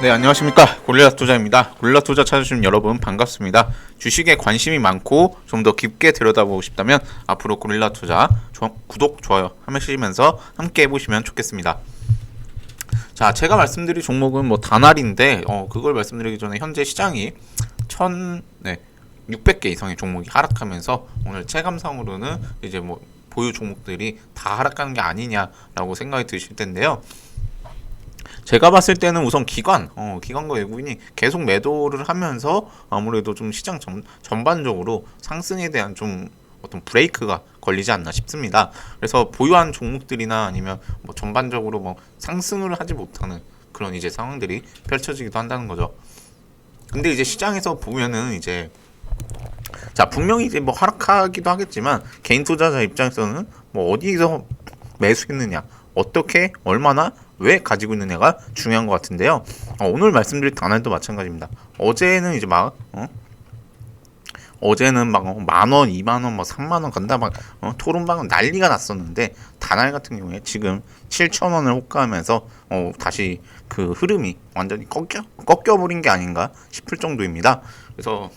네 안녕하십니까. 고릴라 투자입니다. 고릴라 투자 찾으신 여러분 반갑습니다. 주식에 관심이 많고 좀 더 깊게 들여다보고 싶다면 앞으로 고릴라 투자 조- 구독 좋아요 하시면서 함께 해보시면 좋겠습니다. 자 제가 말씀드릴 종목은 뭐 단알인데 어 그걸 말씀드리기 전에 현재 시장이 천 네, 600개 이상의 종목이 하락하면서 오늘 체감상으로는 이제 뭐 보유 종목들이 다 하락하는 게 아니냐라고 생각이 드실 텐데요. 제가 봤을 때는 우선 기관, 어, 기관과 외국인이 계속 매도를 하면서 아무래도 좀 시장 전, 전반적으로 상승에 대한 좀 어떤 브레이크가 걸리지 않나 싶습니다. 그래서 보유한 종목들이나 아니면 뭐 전반적으로 뭐 상승을 하지 못하는 그런 이제 상황들이 펼쳐지기도 한다는 거죠. 근데 이제 시장에서 보면은 이제 자 분명히 이제 뭐 하락하기도 하겠지만 개인 투자자 입장에서는 뭐 어디서 매수했느냐 어떻게 얼마나 왜 가지고 있느냐가 중요한 것 같은데요 어, 오늘 말씀드릴 단알도 마찬가지입니다 어제는 이제 막 어? 어제는 막 만 원, 이만원, 막 삼만 원 간다 막 어, 토론방은 난리가 났었는데 단알 같은 경우에 지금 7천 원을 호가하면서 어, 다시 그 흐름이 완전히 꺾여 꺾여 버린 게 아닌가 싶을 정도입니다. 그래서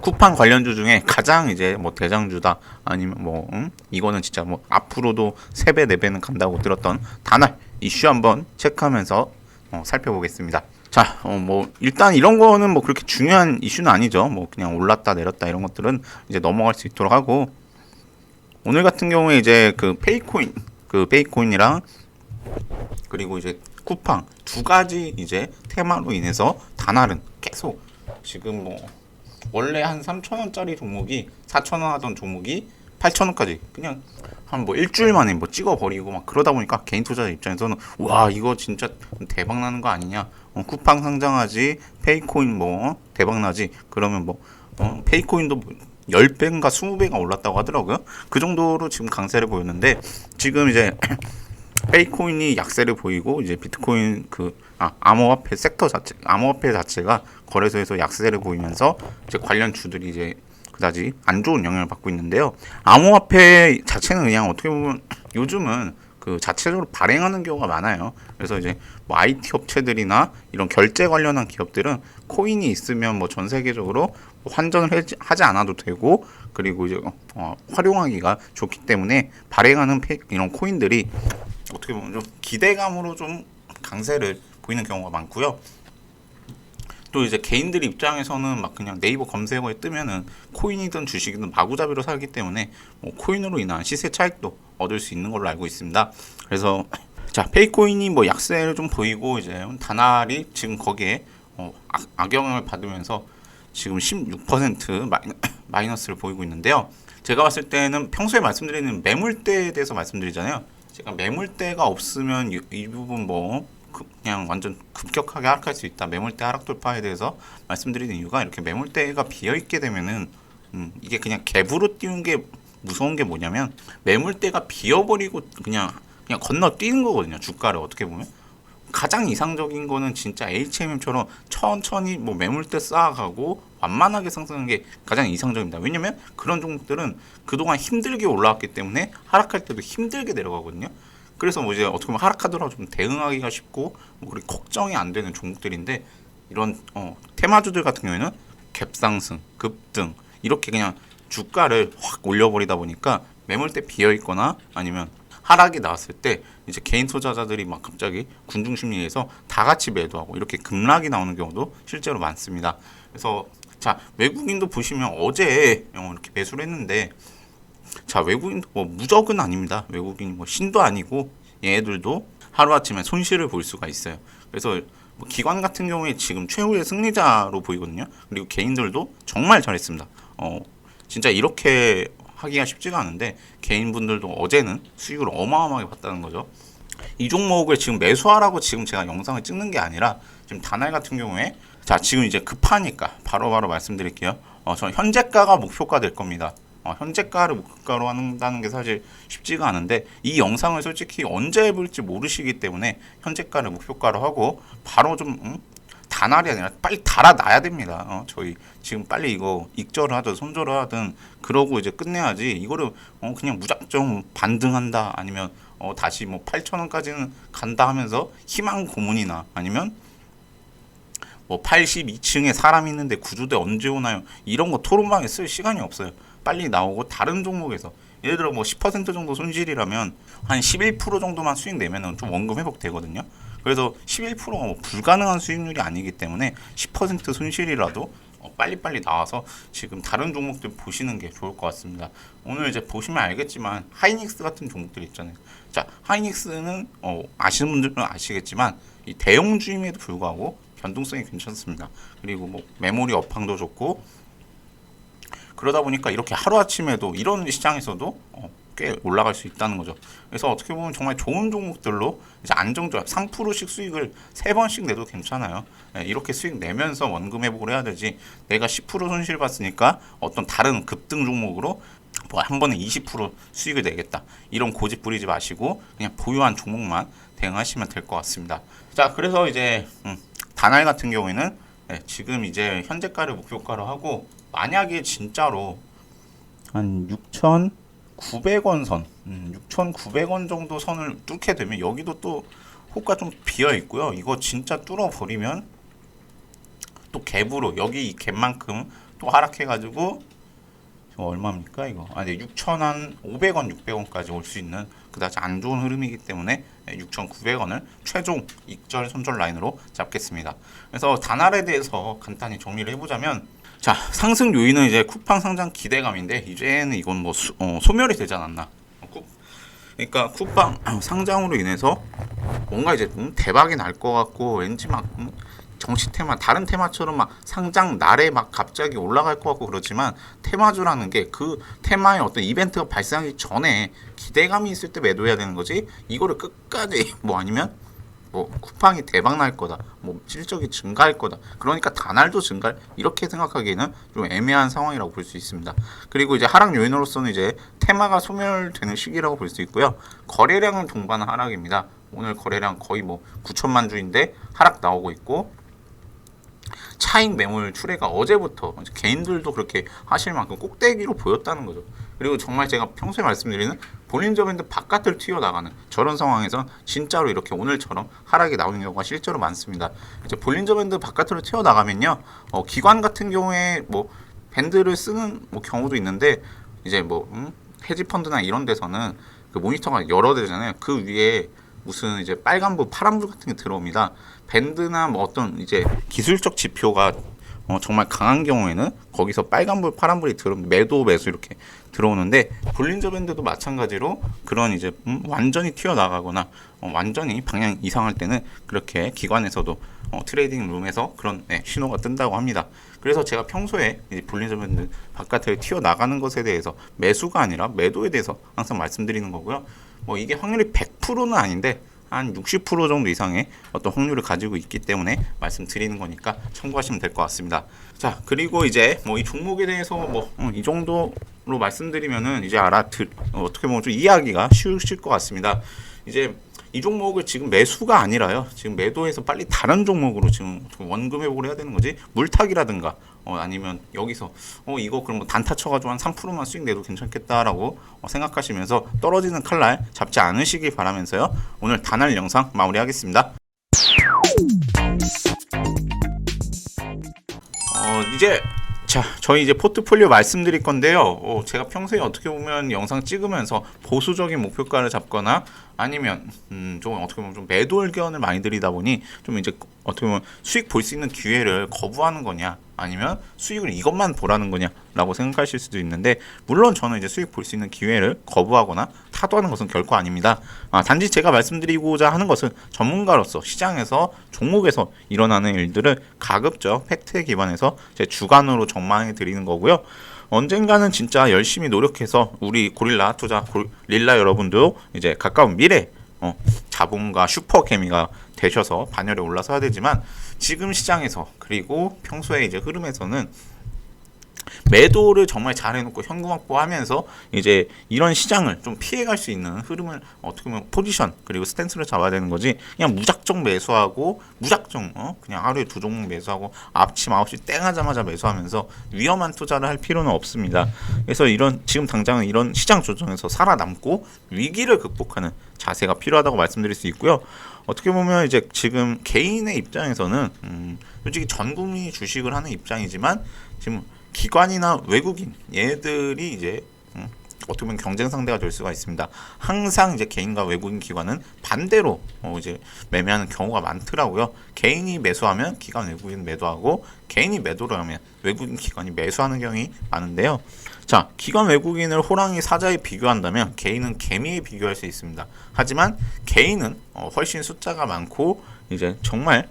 쿠팡 관련주 중에 가장 이제 뭐 대장주다 아니면 뭐 음? 이거는 진짜 뭐 앞으로도 3배 4배는 간다고 들었던 단알 이슈 한번 체크하면서 어, 살펴보겠습니다. 자, 어, 뭐 일단 이런 거는 뭐 그렇게 중요한 이슈는 아니죠. 뭐 그냥 올랐다 내렸다 이런 것들은 이제 넘어갈 수 있도록 하고 오늘 같은 경우에 이제 그 페이코인 그 페이코인이랑 그리고 이제 쿠팡 두 가지 이제 테마로 인해서 단알은 계속 지금 뭐 원래 한 3,000원짜리 종목이 4,000원 하던 종목이 8,000원까지 그냥 한 뭐 일주일 만에 뭐 찍어 버리고 막 그러다 보니까 개인 투자자 입장에서는 와 이거 진짜 대박 나는 거 아니냐? 어, 쿠팡 상장하지 페이코인 뭐 대박 나지? 그러면 뭐 어, 페이코인도 뭐 10배인가 20배가 올랐다고 하더라고요. 그 정도로 지금 강세를 보였는데 지금 이제 페이코인이 약세를 보이고 이제 비트코인 그 아, 암호화폐 섹터 자체 암호화폐 자체가 거래소에서 약세를 보이면서 이제 관련 주들이 이제 그다지 안 좋은 영향을 받고 있는데요. 암호화폐 자체는 그냥 어떻게 보면 요즘은 그 자체적으로 발행하는 경우가 많아요. 그래서 이제 뭐 IT 업체들이나 이런 결제 관련한 기업들은 코인이 있으면 뭐 전 세계적으로 환전을 하지- 않아도 되고 그리고 이제 어, 활용하기가 좋기 때문에 발행하는 페, 이런 코인들이 어떻게 보면 좀 기대감으로 좀 강세를 보이는 경우가 많고요. 또 이제 개인들 입장에서는 막 그냥 네이버 검색어에 뜨면은 코인이든 주식이든 마구잡이로 살기 때문에 뭐 코인으로 인한 시세 차익도 얻을 수 있는 걸로 알고 있습니다. 그래서 자 페이코인이 뭐 약세를 좀 보이고 이제 단알이 지금 거기에 어, 악, 악영향을 받으면서 지금 16% 마이너, 마이너스를 보이고 있는데요. 제가 봤을 때는 평소에 말씀드리는 매물대에 대해서 말씀드리잖아요. 제가 매물대가 없으면 이, 이 부분 뭐 그- 그냥 완전 급격하게 하락할 수 있다. 매물대 하락 돌파에 대해서 말씀드리는 이유가 이렇게 매물대가 비어 있게 되면은 음, 이게 그냥 갭으로 띄운 게 무서운 게 뭐냐면 매물대가 비어버리고 그냥 그냥 건너 뛰는 거거든요. 주가를 어떻게 보면 가장 이상적인 거는 진짜 HMM처럼 천천히 뭐 매물대 쌓아가고 완만하게 상승하는 게 가장 이상적입니다. 왜냐면 그런 종목들은 그동안 힘들게 올라왔기 때문에 하락할 때도 힘들게 내려가거든요. 그래서 뭐 이제 어떻게 보면 하락하더라도 좀 대응하기가 쉽고 뭐 그렇게 걱정이 안 되는 종목들인데 이런 어, 테마주들 같은 경우에는 갭상승, 급등 이렇게 그냥 주가를 확 올려버리다 보니까 매물대 비어 있거나 아니면 하락이 나왔을 때 이제 개인 투자자들이 막 갑자기 군중 심리에서 다 같이 매도하고 이렇게 급락이 나오는 경우도 실제로 많습니다. 그래서 자 외국인도 보시면 어제 어, 이렇게 매수를 했는데 자 외국인도 뭐 무적은 아닙니다. 외국인이 뭐 신도 아니고 얘네들도 하루 아침에 손실을 볼 수가 있어요. 그래서 뭐 기관 같은 경우에 지금 최후의 승리자로 보이거든요. 그리고 개인들도 정말 잘했습니다. 어 진짜 이렇게 하기가 쉽지가 않은데 개인분들도 어제는 수익을 어마어마하게 봤다는 거죠. 이 종목을 지금 매수하라고 지금 제가 영상을 찍는 게 아니라 지금 단알 같은 경우에 자 지금 이제 급하니까 바로바로 말씀드릴게요. 어, 저 현재가가 목표가 될 겁니다. 어, 현재가를 목표가로 한다는 게 사실 쉽지가 않은데 이 영상을 솔직히 언제 해볼지 모르시기 때문에 현재가를 목표가로 하고 바로 좀 음? 단알이 아니라 빨리 달아놔야 됩니다. 어, 저희 지금 빨리 이거 익절을 하든 손절을 하든 그러고 이제 끝내야지 이거를 어, 그냥 무작정 반등한다 아니면 어, 다시 뭐 8천 원까지는 간다 하면서 희망 고문이나 아니면 뭐 82층에 사람 있는데 구조대 언제 오나요? 이런 거 토론방에 쓸 시간이 없어요. 빨리 나오고 다른 종목에서 예를 들어 뭐 10% 정도 손실이라면 한 11% 정도만 수익 내면은 좀 원금 회복 되거든요. 그래서 11%가 뭐 불가능한 수익률이 아니기 때문에 10% 손실이라도 어, 빨리빨리 나와서 지금 다른 종목들 보시는 게 좋을 것 같습니다. 오늘 이제 보시면 알겠지만 하이닉스 같은 종목들 있잖아요. 자, 하이닉스는 어, 아시는 분들은 아시겠지만 이 대형주임에도 불구하고 변동성이 괜찮습니다. 그리고 뭐 메모리 업황도 좋고 그러다 보니까 이렇게 하루아침에도 이런 시장에서도 어, 꽤 올라갈 수 있다는 거죠. 그래서 어떻게 보면 정말 좋은 종목들로 이제 안정적 3%씩 수익을 세 번씩 내도 괜찮아요. 예, 이렇게 수익 내면서 원금 회복을 해야 되지. 내가 10% 손실 봤으니까 어떤 다른 급등 종목으로 뭐 한 번에 20% 수익을 내겠다. 이런 고집 부리지 마시고 그냥 보유한 종목만 대응하시면 될 것 같습니다. 자, 그래서 이제 음, 다날 같은 경우에는 예, 지금 이제 현재가를 목표가로 하고 만약에 진짜로 한 6,900원 선, 음, 6,900원 정도 선을 뚫게 되면 여기도 또 호가 좀 비어 있고요. 이거 진짜 뚫어 버리면 또 갭으로 여기 이 갭만큼 또 하락해 가지고 지금 얼마입니까 이거? 아, 네, 6,500원, 600원까지 올 수 있는 그다지 안 좋은 흐름이기 때문에 6,900원을 최종 익절 손절 라인으로 잡겠습니다. 그래서 단알에 대해서 간단히 정리를 해보자면 자 상승 요인은 이제 쿠팡 상장 기대감인데 이제는 이건 뭐 수- 어, 소멸이 되지 않았나? 쿠- 그러니까 쿠팡 상장으로 인해서 뭔가 이제 음, 대박이 날 것 같고 왠지 막 음, 정치 테마 다른 테마처럼 막 상장 날에 막 갑자기 올라갈 것 같고 그렇지만 테마주라는 게 그 테마의 어떤 이벤트가 발생하기 전에 기대감이 있을 때 매도해야 되는 거지. 이거를 끝까지 뭐 아니면 뭐 쿠팡이 대박 날 거다 뭐 실적이 증가할 거다 그러니까 단알도 증가할 이렇게 생각하기에는 좀 애매한 상황이라고 볼 수 있습니다. 그리고 이제 하락 요인으로서는 이제 테마가 소멸되는 시기라고 볼 수 있고요. 거래량은 동반 하락입니다. 오늘 거래량 거의 뭐 9천만 주인데 하락 나오고 있고 차익 매물 출회가 어제부터 개인들도 그렇게 하실 만큼 꼭대기로 보였다는 거죠. 그리고 정말 제가 평소에 말씀드리는 볼린저 밴드 바깥을 튀어나가는 저런 상황에서 진짜로 이렇게 오늘처럼 하락이 나오는 경우가 실제로 많습니다. 이제 볼린저 밴드 바깥으로 튀어나가면요, 어, 기관 같은 경우에 뭐 밴드를 쓰는 뭐 경우도 있는데 이제 뭐 음? 헤지 펀드나 이런 데서는 그 모니터가 여러 대잖아요. 그 위에 무슨 이제 빨간불, 파란불 같은 게 들어옵니다. 밴드나 뭐 어떤 이제 기술적 지표가 어, 정말 강한 경우에는 거기서 빨간불, 파란불이 들어 매도, 매수 이렇게 들어오는데 볼린저 밴드도 마찬가지로 그런 이제 음, 완전히 튀어나가거나 어, 완전히 방향 이상할 때는 그렇게 기관에서도 어, 트레이딩 룸에서 그런 네, 신호가 뜬다고 합니다. 그래서 제가 평소에 이 볼린저 밴드 바깥을 튀어나가는 것에 대해서 매수가 아니라 매도에 대해서 항상 말씀드리는 거고요. 뭐 이게 확률이 100%는 아닌데 한 60% 정도 이상의 어떤 확률을 가지고 있기 때문에 말씀드리는 거니까 참고하시면 될 것 같습니다. 자, 그리고 이제 뭐 이 종목에 대해서 뭐 이 정도로 말씀드리면은 이제 알아들 어, 어떻게 보면 좀 이해하기가 쉬우실 것 같습니다. 이제 이 종목을 지금 매수가 아니라요. 지금 매도해서 빨리 다른 종목으로 지금 좀 원금 회복을 해야 되는 거지. 물타기라든가 어, 아니면 여기서 어 이거 그럼 뭐 단타 쳐가지고 한 3%만 수익 내도 괜찮겠다라고 어, 생각하시면서 떨어지는 칼날 잡지 않으시길 바라면서요. 오늘 단할 영상 마무리하겠습니다. 어 이제 자 저희 이제 포트폴리오 말씀드릴 건데요. 어, 제가 평소에 어떻게 보면 영상 찍으면서 보수적인 목표가를 잡거나 아니면 음, 좀 어떻게 보면 좀 매도 의견을 많이 드리다 보니 좀 이제 어떻게 보면 수익 볼 수 있는 기회를 거부하는 거냐 아니면 수익을 이것만 보라는 거냐라고 생각하실 수도 있는데 물론 저는 이제 수익 볼 수 있는 기회를 거부하거나 타도하는 것은 결코 아닙니다. 아, 단지 제가 말씀드리고자 하는 것은 전문가로서 시장에서 종목에서 일어나는 일들을 가급적 팩트에 기반해서 제 주관으로 전망해 드리는 거고요. 언젠가는 진짜 열심히 노력해서 우리 고릴라 투자 고릴라 여러분도 이제 가까운 미래 어, 자본가 슈퍼개미가 되셔서 반열에 올라서야 되지만 지금 시장에서 그리고 평소에 이제 흐름에서는 매도를 정말 잘 해놓고 현금 확보하면서 이제 이런 시장을 좀 피해갈 수 있는 흐름을 어떻게 보면 포지션 그리고 스탠스를 잡아야 되는 거지 그냥 무작정 매수하고 무작정 어 그냥 하루에 두 종목 매수하고 아침 9시 땡 하자마자 매수하면서 위험한 투자를 할 필요는 없습니다. 그래서 이런 지금 당장은 이런 시장 조정에서 살아남고 위기를 극복하는 자세가 필요하다고 말씀드릴 수 있고요. 어떻게 보면 이제 지금 개인의 입장에서는 음, 솔직히 전 국민이 주식을 하는 입장이지만 지금 기관이나 외국인 얘들이 이제 음, 어떻게 보면 경쟁 상대가 될 수가 있습니다. 항상 이제 개인과 외국인 기관은 반대로 어 이제 매매하는 경우가 많더라고요. 개인이 매수하면 기관 외국인 매도하고 개인이 매도를 하면 외국인 기관이 매수하는 경우가 많은데요. 자, 기관 외국인을 호랑이 사자에 비교한다면 개인은 개미에 비교할 수 있습니다. 하지만 개인은 어, 훨씬 숫자가 많고 이제 정말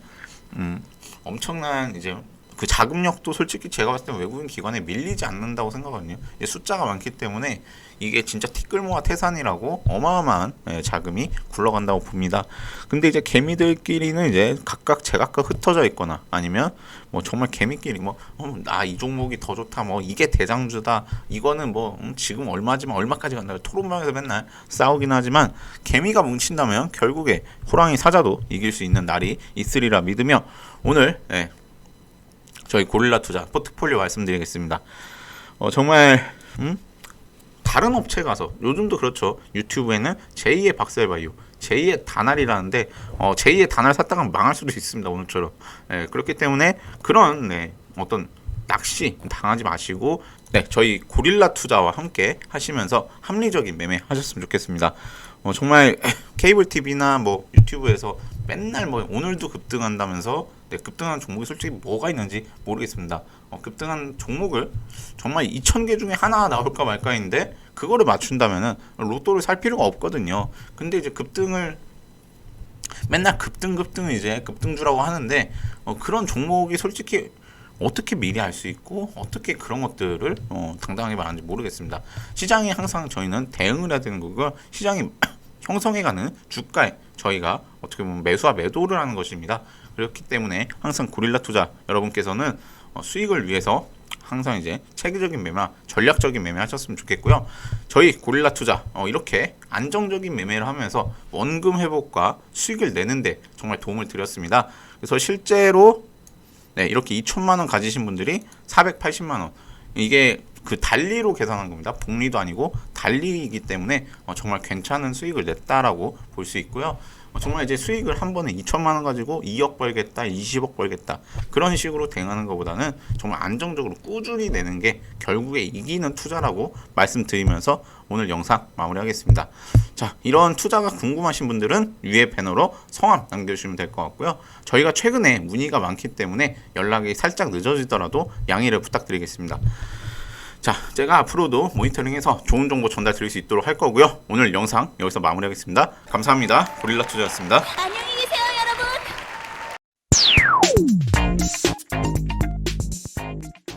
음, 엄청난 이제 그 자금력도 솔직히 제가 봤을 때 외국인 기관에 밀리지 않는다고 생각하거든요. 숫자가 많기 때문에 이게 진짜 티끌모아 태산이라고 어마어마한 예, 자금이 굴러간다고 봅니다. 근데 이제 개미들끼리는 이제 각각 제각각 흩어져 있거나 아니면 뭐 정말 개미끼리 뭐나 이 종목이 더 좋다 뭐 이게 대장주다 이거는 뭐 음, 지금 얼마지만 얼마까지 간다 토론방에서 맨날 싸우긴 하지만 개미가 뭉친다면 결국에 호랑이 사자도 이길 수 있는 날이 있으리라 믿으며 오늘 예, 저희 고릴라 투자 포트폴리오 말씀드리겠습니다. 어, 정말 음? 다른 업체 가서 요즘도 그렇죠. 유튜브에는 제2의 박셀바이오, 제2의 다날이라는데 어, 제2의 다날 샀다가 망할 수도 있습니다. 오늘처럼. 예, 그렇기 때문에 그런 네, 어떤 낚시 당하지 마시고 네, 저희 고릴라 투자와 함께 하시면서 합리적인 매매 하셨으면 좋겠습니다. 어, 정말 케이블 TV나 뭐 유튜브에서 맨날 뭐 오늘도 급등한다면서 네, 급등한 종목이 솔직히 뭐가 있는지 모르겠습니다. 어, 급등한 종목을 정말 2,000개 중에 하나 나올까 말까인데 그거를 맞춘다면은 로또를 살 필요가 없거든요. 근데 이제 급등을 맨날 급등 급등은 이제 급등주라고 하는데 어, 그런 종목이 솔직히 어떻게 미리 알 수 있고 어떻게 그런 것들을 어, 당당하게 말하는지 모르겠습니다. 시장이 항상 저희는 대응을 해야 되는 거고 시장이 형성해가는 주가에 저희가 어떻게 보면 매수와 매도를 하는 것입니다. 그렇기 때문에 항상 고릴라 투자 여러분께서는 어, 수익을 위해서 항상 이제 체계적인 매매, 전략적인 매매 하셨으면 좋겠고요. 저희 고릴라 투자 어, 이렇게 안정적인 매매를 하면서 원금 회복과 수익을 내는데 정말 도움을 드렸습니다. 그래서 실제로 네, 이렇게 2천만 원 가지신 분들이 480만 원. 이게 그 달리로 계산한 겁니다. 복리도 아니고 달리이기 때문에 어, 정말 괜찮은 수익을 냈다라고 볼 수 있고요. 어, 정말 이제 수익을 한 번에 2천만 원 가지고 2억 벌겠다, 20억 벌겠다 그런 식으로 대응하는 것보다는 정말 안정적으로 꾸준히 내는 게 결국에 이기는 투자라고 말씀드리면서 오늘 영상 마무리하겠습니다. 자, 이런 투자가 궁금하신 분들은 위에 배너로 성함 남겨주시면 될 것 같고요. 저희가 최근에 문의가 많기 때문에 연락이 살짝 늦어지더라도 양해를 부탁드리겠습니다. 자, 제가 앞으로도 모니터링해서 좋은 정보 전달 드릴 수 있도록 할 거고요. 오늘 영상 여기서 마무리하겠습니다. 감사합니다. 고릴라 투자였습니다. 안녕히